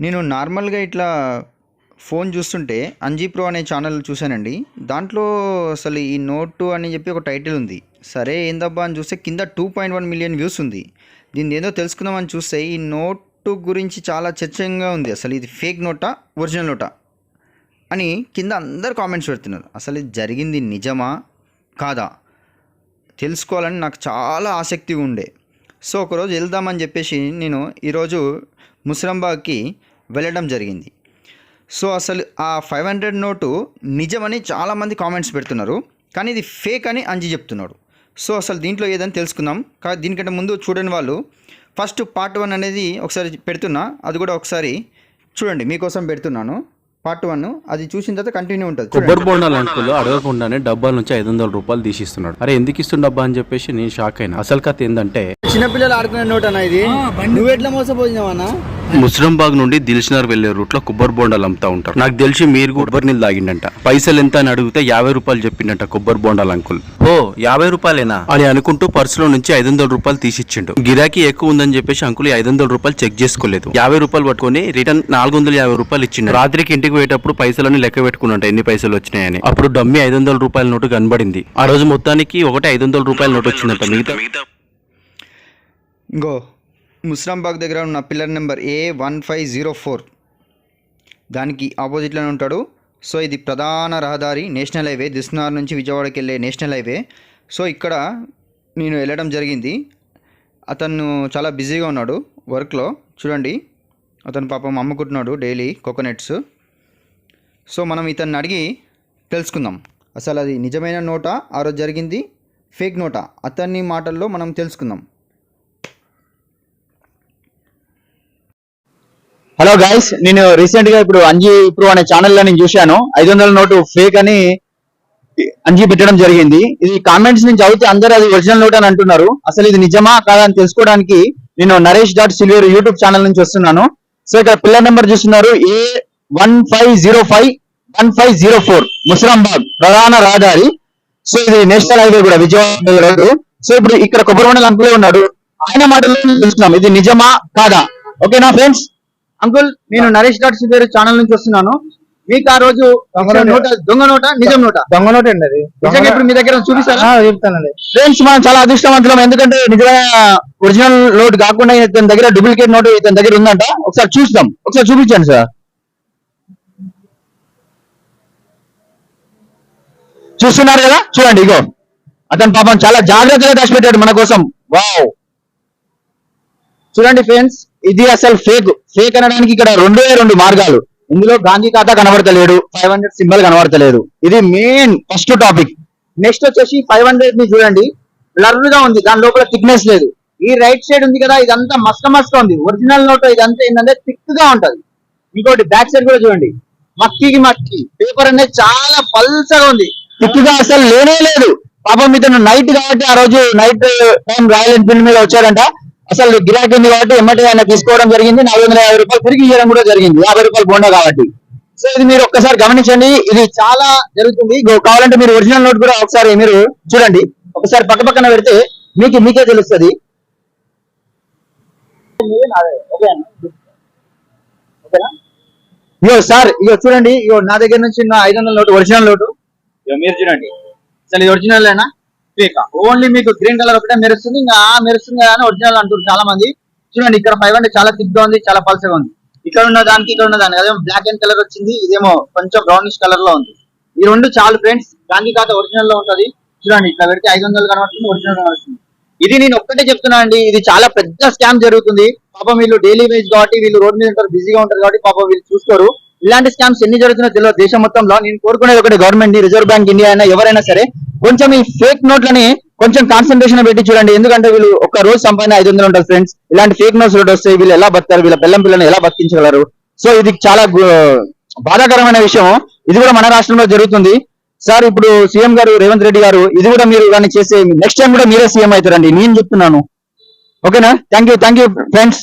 నేను నార్మల్గా ఇట్లా ఫోన్ చూస్తుంటే అంజీ ప్రో అనే ఛానల్ చూశానండి. దాంట్లో అసలు ఈ నోటు అని చెప్పి ఒక టైటిల్ ఉంది. సరే ఏందబ్బా అని చూస్తే కింద two point one million views ఉంది. దీన్ని ఏదో తెలుసుకుందామని చూస్తే ఈ నోటు గురించి చాలా చర్చంగా ఉంది. అసలు ఇది ఫేక్ నోటా ఒరిజినల్ నోటా? అని కింద అందరు కామెంట్స్ పెడుతున్నారు. అసలు ఇది జరిగింది నిజమా? కాదా? తెలుసుకోవాలని నాకు చాలా ఆసక్తిగా ఉండే. సో ఒకరోజు వెళ్దామని చెప్పేసి నేను ఈరోజు ముస్రంబాగ్కి వెళ్ళడం జరిగింది. సో అసలు ఆ ఫైవ్ హండ్రెడ్ నోటు నిజమని చాలామంది కామెంట్స్ పెడుతున్నారు. కానీ ఇది ఫేక్ అని అంజి చెప్తున్నాడు సో అసలు దీంట్లో ఏదని తెలుసుకుందాం. కానీ దీనికంటే ముందు చూడని వాళ్ళు ఫస్ట్ పార్ట్ వన్ అనేది ఒకసారి పెడుతున్నా. అది కూడా ఒకసారి చూడండి మీకోసం పెడుతున్నాను. పార్ట్ వన్ అది చూసిన తర్వాత కంటిన్యూ ఉంటుంది. కొబ్బరి బొండాలు అంకుల్ అడగకుండానే డబ్బాల నుంచి ఐదు వందల రూపాయలు తీసిస్తున్నాడు అరే ఎందుకు ఇస్తుండ డబ్బా అని చెప్పేసి నేను షాక్ అయినా. అసలు కథ ఏంటంటే చిన్నపిల్లలు ఆడుకునే నోట్ అన్న ఇది నువ్వు ఎట్లా మోసపోయినావు అన్న ముస్రంబాగ్ నుండి దిల్సినార్ వెళ్ళే రూట్లో కొబ్బరి బొండాలు అమ్ముతా ఉంటారు. నాకు తెలిసి మీరు కూడా కొబ్బరి నీళ్ళు తాగిండంట. పైసలు ఎంత అని అడిగితే యాభై రూపాయలు చెప్పిండంట కొబ్బరి బొండాలు అంకుల్. ఓ యాభై రూపాయలేనా? అని అనుకుంటూ పర్సులో నుంచి ఐదు వందల రూపాయలు తీసిచ్చిండు. గిరాకీ ఎక్కువ ఉందని చెప్పేసి అంకుల్ ఐదు వందల రూపాయలు చెక్ చేసుకోలేదు. యాభై రూపాయలు పట్టుకొని రిటర్న్ నాలుగు వందల యాభై రూపాయలు ఇచ్చిండు. రాత్రికి ఇంటికి పోయేటప్పుడు పైసలని లెక్క పెట్టుకున్నట్ట ఎన్ని పైసలు వచ్చినాయని. అప్పుడు డమ్మి ఐదు వందల రూపాయల నోటు కనబడింది. ఆ రోజు మొత్తానికి ఒకటి ఐదు వందల రూపాయల నోటు వచ్చిందంట. మిగతా ఇంకో. ముస్లాంబాగ్ దగ్గర ఉన్న pillar number A one five zero four. దానికి ఆపోజిట్లోనే ఉంటాడు. సో ఇది ప్రధాన రహదారి నేషనల్ హైవే. దిస్నార్ నుంచి విజయవాడకి వెళ్ళే నేషనల్ హైవే. సో ఇక్కడ నేను వెళ్ళడం జరిగింది. అతను చాలా బిజీగా ఉన్నాడు వర్క్లో. చూడండి. అతను పాపం అమ్ముకుంటున్నాడు డైలీ కోకోనట్స్. సో మనం ఇతన్ని అడిగి తెలుసుకుందాం. అసలు అది నిజమైన నోటా? ఆ రోజు జరిగింది ఫేక్ నోటా? అతన్ని మాటల్లో మనం తెలుసుకుందాం. హలో గాయస్ నేను రీసెంట్గా ఇప్పుడు అంజీ ప్రో అనే ఛానల్లో నేను చూశాను. ఐదు వందల నోటు ఫేక్ అని అంజీ పెట్టడం జరిగింది. ఇది కామెంట్స్ నుంచి చదివితే అందరూ అది ఒరిజినల్ నోట్ అని అంటున్నారు. అసలు ఇది నిజమా కాదా అని తెలుసుకోవడానికి నేను Naresh dot silver YouTube channel నుంచి వస్తున్నాను. సో ఇక్కడ పిల్లర్ నెంబర్ చూస్తున్నారు. A one five zero five one five zero four Musarambagh ప్రధాన రహదారి. సో ఇది నేషనల్ హైవే కూడా విజయవాడ రోడ్డు. సో ఇప్పుడు ఇక్కడ కొబ్బరి మండలం అంకులే ఉన్నాడు. ఆయన మాటలు తెలుసుకున్నాం ఇది నిజమా కాదా? ఓకేనా ఫ్రెండ్స్ అంకుల్ నేను నరేష్ డాట్ సిద్ధేరు ఛానల్ నుంచి వస్తున్నాను. మీకు ఆ రోజు నోట. దొంగ నోట నిజం నోట? దొంగ నోట్ అండి అది. నిజంగా ఇప్పుడు మీ దగ్గర చూపిస్తారా? చెప్తానండి. ఫ్రెండ్స్ మనం చాలా అదృష్టవంతులం. ఎందుకంటే నిజమైన ఒరిజినల్ నోట్ కాకుండా ఇతని దగ్గర డూప్లికేట్ నోట్ ఇతని దగ్గర ఉందంట. ఒకసారి చూస్తాం. ఒకసారి చూపించండి సార్. చూస్తున్నారు కదా? చూడండి ఇగో. అతను పాపం చాలా జాగ్రత్తగా దాచిపెట్టాడు మన కోసం. వావ్. చూడండి ఫ్రెండ్స్. ఇది అసలు ఫేక్ ఫేక్ అనడానికి ఇక్కడ రెండే రెండు మార్గాలు. ఇందులో గాంధీ ఖాతా కనబడతలేడు ఫైవ్ హండ్రెడ్ సింబల్ కనబడతలేదు. ఇది మెయిన్ ఫస్ట్ టాపిక్ నెక్స్ట్ వచ్చేసి ఫైవ్ హండ్రెడ్ని చూడండి. బ్లర్గా ఉంది దాని లోపల థిక్నెస్ లేదు. ఈ రైట్ సైడ్ ఉంది కదా ఇదంతా మస్క మస్క ఉంది. ఒరిజినల్ నోట్ ఇదంతా ఏంటంటే థిక్గా ఉంటది. ఇంకోటి బ్యాక్ సైడ్ కూడా చూడండి. మక్కికి మక్కి. పేపర్ అనేది చాలా పల్సగా ఉంది. థిక్గా అసలు లేనే లేదు. పాపం ఇతను నైట్ కాబట్టి ఆ రోజు నైట్ టైం రాయల్ ఎన్ఫీల్డ్ మీద వచ్చారంట అసలు గిరాకీ ఉంది కాబట్టి ఎమ్మటి ఆయన తీసుకోవడం జరిగింది. నాలుగు వందల యాభై రూపాయలు తిరిగి ఇవ్వడం కూడా జరిగింది. యాభై రూపాయలు బోండా కాబట్టి. సో ఇది మీరు ఒక్కసారి గమనించండి. ఇది చాలా జరుగుతుంది. కావాలంటే మీరు ఒరిజినల్ నోట్ కూడా ఒకసారి మీరు చూడండి. ఒకసారి పక్క పక్కన పెడితే మీకు మీకే తెలుస్తుంది. ఇగో సార్ ఇగో చూడండి. ఇగో నా దగ్గర నుంచి నా ఐదు వందల నోటు ఒరిజినల్ నోటు. ఇగో మీరు చూడండి. అసలు ఇది ఒరిజినల్ అయినా ఫేక్ ఓన్లీ మీకు గ్రీన్ కలర్ ఒకటే మెరుస్తుంది ఇంకా ఆ మెరుస్తుంది కదా ఒరిజినల్ అంటారు చాలా మంది చూడండి ఇక్కడ ఫైవ్ హండ్రెడ్ చాలా థిక్గా ఉంది చాలా పల్సగా ఉంది. ఇక్కడ ఉన్న దానికి ఇక్కడ ఉన్న దానికి అదేమో బ్లాక్ అండ్ కలర్ వచ్చింది ఇదేమో కొంచెం బ్రౌనిష్ కలర్లో ఉంది. ఈ రెండు చాలు ఫ్రెండ్స్ గాంధీ ఖాతా ఒరిజినల్లో ఉంటది. చూడండి ఇట్లా పెడితే ఐదు వందలు కనబడుతుంది ఒరిజినల్ కనబడుతుంది. ఇది నేను ఒక్కటే చెప్తున్నా అండి ఇది చాలా పెద్ద స్కామ్ జరుగుతుంది. పాపం వీళ్ళు డైలీ వేజ్ కాబట్టి వీళ్ళు రోడ్ మీద ఉంటారు బిజీగా ఉంటారు కాబట్టి పాపం వీళ్ళు చూసుకోరు. ఇలాంటి స్కామ్స్ ఎన్ని జరుగుతున్నాయో తెలియదు. దేశం మొత్తంలో నేను కోరుకునేది ఒకటి గవర్నమెంట్ని రిజర్వ్ బ్యాంక్ ఇండియా అయినా ఎవరైనా సరే కొంచెం ఈ ఫేక్ నోట్లని కొంచెం కాన్సన్ట్రేషన్ పెట్టి చూడండి. ఎందుకంటే వీళ్ళు ఒక రోజు సంపాదన ఐదు వందలు ఉంటారు ఫ్రెండ్స్ ఇలాంటి ఫేక్ నోట్స్ రోడ్ వస్తాయి వీళ్ళు ఎలా బతారు వీళ్ళ పిల్లం పిల్లలను ఎలా బతికించగలరు? సో ఇది చాలా బాధాకరమైన విషయం. ఇది కూడా మన రాష్ట్రంలో జరుగుతుంది. సార్ ఇప్పుడు సీఎం గారు రేవంత్ రెడ్డి గారు ఇది కూడా మీరు కానీ చేసే నెక్స్ట్ టైం కూడా మీరే సీఎం అవుతారండి. నేను చెప్తున్నాను. ఓకేనా? Thank you thank you friends